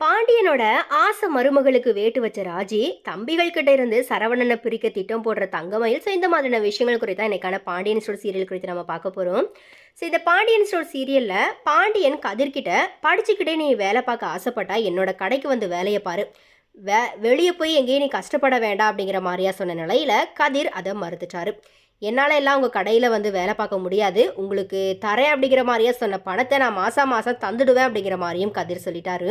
பாண்டியனோட ஆசை மருமகளுக்கு வேட்டு வச்ச ராஜி தம்பிகள் கிட்ட இருந்து சரவணனை பிரிக்க திட்டம் போடுற தங்கமயில். ஸோ இந்த மாதிரியான விஷயங்கள் குறித்து தான் இன்னைக்கான பாண்டியன் ஸ்டோர் சீரியல் குறித்து நம்ம பார்க்க போகிறோம் ஸோ இந்த பாண்டியன் ஸ்டோர் சீரியலில் பாண்டியன் கதிர்கிட்ட படிச்சுக்கிட்டே நீ வேலை பார்க்க ஆசைப்பட்டா என்னோட கடைக்கு வந்து வேலையை பாரு. வே வெளியே போய் எங்கேயும் நீ கஷ்டப்பட வேண்டாம் அப்படிங்கிற மாதிரியா சொன்ன நிலையில கதிர் அதை மறுத்துட்டாரு. என்னால் எல்லாம் உங்கள் கடையில் வந்து வேலை பார்க்க முடியாது. உங்களுக்கு தரேன் அப்படிங்கிற மாதிரியே சொன்ன பணத்தை நான் மாதம் மாதம் தந்துடுவேன் அப்படிங்கிற மாதிரியும் கதிர் சொல்லிட்டாரு.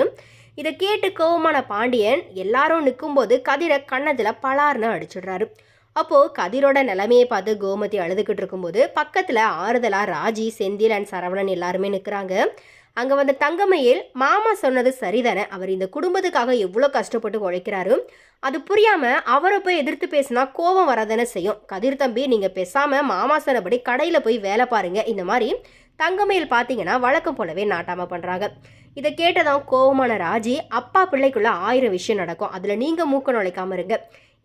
இதை கேட்டு கோவமான பாண்டியன் எல்லாரும் நிற்கும்போது கதிரை கண்ணத்தில் பலார்னு அடிச்சிடுறாரு. அப்போது கதிரோட நிலைமையை பார்த்து கோமதி அழுதுகிட்டு இருக்கும்போது பக்கத்தில் ஆறுதலாக ராஜி செந்தில் அண்ட் சரவணன் எல்லாருமே நிற்கிறாங்க அங்கே வந்த தங்கமையில் மாமா சொன்னது சரிதானே? அவர் இந்த குடும்பத்துக்காக எவ்வளோ கஷ்டப்பட்டு உழைக்கிறாரு? அது புரியாமல் அவரை போய் எதிர்த்து பேசினா கோபம் வரதானே செய்யும். கதிர் தம்பி நீங்கள் பேசாமல் மாமா சொன்னபடி கடையில் போய் வேலை பாருங்க. இந்த மாதிரி தங்கமையில் பார்த்தீங்கன்னா வழக்கம் போலவே நாட்டாமல் பண்ணுறாங்க இதை கேட்டதான் கோவமான ராஜி அப்பா பிள்ளைக்குள்ளே ஆயிரம் விஷயம் நடக்கும். அதில் நீங்கள் மூக்க நுழைக்காமல் இருங்க.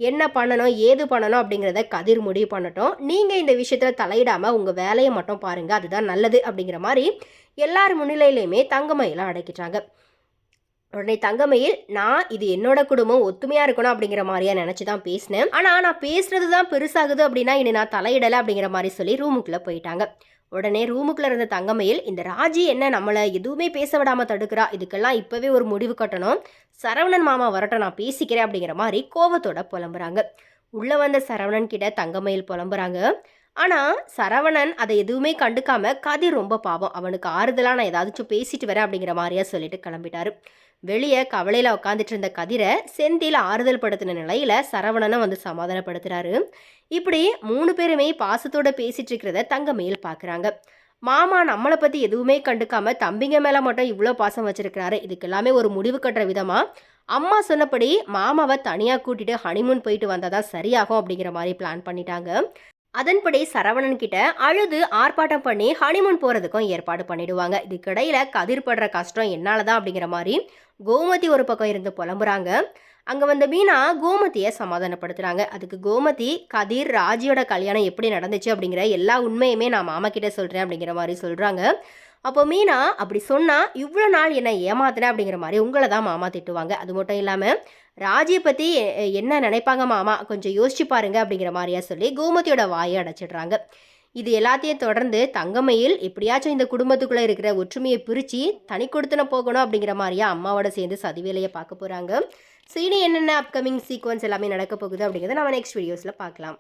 என்ன பண்ணணும் ஏது பண்ணணும் அப்படிங்கிறத கதிர் முடிவு பண்ணட்டும். நீங்கள் இந்த விஷயத்தில் தலையிடாமல் உங்கள் வேலையை மட்டும் பாருங்கள் அதுதான் நல்லது அப்படிங்கிற மாதிரி எல்லார் முன்னிலையிலையுமே தங்கமயிலாம் அடைக்கிட்டாங்க. உடனே தங்கமயில் நான் இது என்னோட குடும்பம் ஒத்துமையாக இருக்கணும் அப்படிங்கிற மாதிரியா நினச்சி தான் பேசினேன். ஆனால் நான் பேசுறது தான் பெருசாகுது அப்படின்னா இனி நான் தலையிடலை அப்படிங்கிற மாதிரி சொல்லி ரூமுக்குள்ளே போயிட்டாங்க. உடனே ரூமுக்குள்ள இருந்த தங்கமையில் இந்த ராஜி என்ன நம்மளை எதுவுமே பேச விடாம தடுக்கிறா? இதுக்கெல்லாம் இப்பவே ஒரு முடிவு கட்டணும். சரவணன் மாமா வரட்டும் நான் பேசிக்கிறேன் அப்படிங்கிற மாதிரி கோவத்தோட புலம்புறாங்க. உள்ள வந்த சரவணன் கிட்ட தங்கமயில் புலம்புறாங்க. ஆனால் சரவணன் அதை எதுவுமே கண்டுக்காம கதிர் ரொம்ப பாவம். அவனுக்கு ஆறுதலாக நான் ஏதாச்சும் பேசிட்டு வரேன் அப்படிங்கிற மாதிரியா சொல்லிட்டு கிளம்பிட்டாரு. வெளியே கவலையில் உட்காந்துட்டு இருந்த கதிரை செந்தில் ஆறுதல் படுத்தின நிலையில் சரவணனை வந்து சமாதானப்படுத்துகிறாரு இப்படி மூணு பேருமே பாசத்தோட பேசிட்டு இருக்கிறத மேல் பார்க்குறாங்க மாமா நம்மளை பற்றி எதுவுமே கண்டுக்காம தம்பிங்க மேலே மட்டும் இவ்வளோ பாசம் வச்சிருக்கிறாரு. இதுக்கு எல்லாமே ஒரு முடிவு கட்டுற விதமாக அம்மா சொன்னபடி மாமாவை தனியாக கூட்டிட்டு ஹனிமூன் போயிட்டு வந்தால் தான் சரியாகும் அப்படிங்கிற மாதிரி பிளான் பண்ணிட்டாங்க. அதன்படி சரவணன் கிட்ட அழுது ஆர்ப்பாட்டம் பண்ணி ஹனிமூன் போகிறதுக்கும் ஏற்பாடு பண்ணிடுவாங்க. இதுக்கிடையில கதிர் படுற கஷ்டம் என்னாலதான் அப்படிங்கிற மாதிரி கோமதி ஒரு பக்கம் இருந்து புலம்புறாங்க. அங்கே வந்த மீனா கோமதியை சமாதானப்படுத்துகிறாங்க அதுக்கு கோமதி கதிர் ராஜியோட கல்யாணம் எப்படி நடந்துச்சு அப்படிங்கிற எல்லா உண்மையுமே நான் மாமா கிட்ட சொல்கிறேன் அப்படிங்கிற மாதிரி சொல்கிறாங்க அப்போ மீனா அப்படி சொன்னால் இவ்வளோ நாள் என்னை ஏமாத்தினேன் அப்படிங்கிற மாதிரி உங்களை தான் மாமா திட்டுவாங்க. அது மட்டும் இல்லாமல் ராஜியை பற்றி என்ன நினைப்பாங்க மாமா? கொஞ்சம் யோசிச்சு பாருங்க. அப்படிங்கிற மாதிரியா சொல்லி கோமதியோட வாயை அடைச்சிடுறாங்க. இது எல்லாத்தையும் தொடர்ந்து தங்கமையில் எப்படியாச்சும் இந்த குடும்பத்துக்குள்ளே இருக்கிற ஒற்றுமையை பிரித்து தனி கொடுத்துன போகணும் அப்படிங்கிற மாதிரியா அம்மாவோட சேர்ந்து சதிவேலையை பார்க்க போகிறாங்க ஸோ இனி என்னென்ன அப்கமிங் சீக்வன்ஸ் எல்லாமே நடக்க போகுது அப்படிங்கிறத நம்ம நெக்ஸ்ட் வீடியோஸில் பார்க்கலாம்.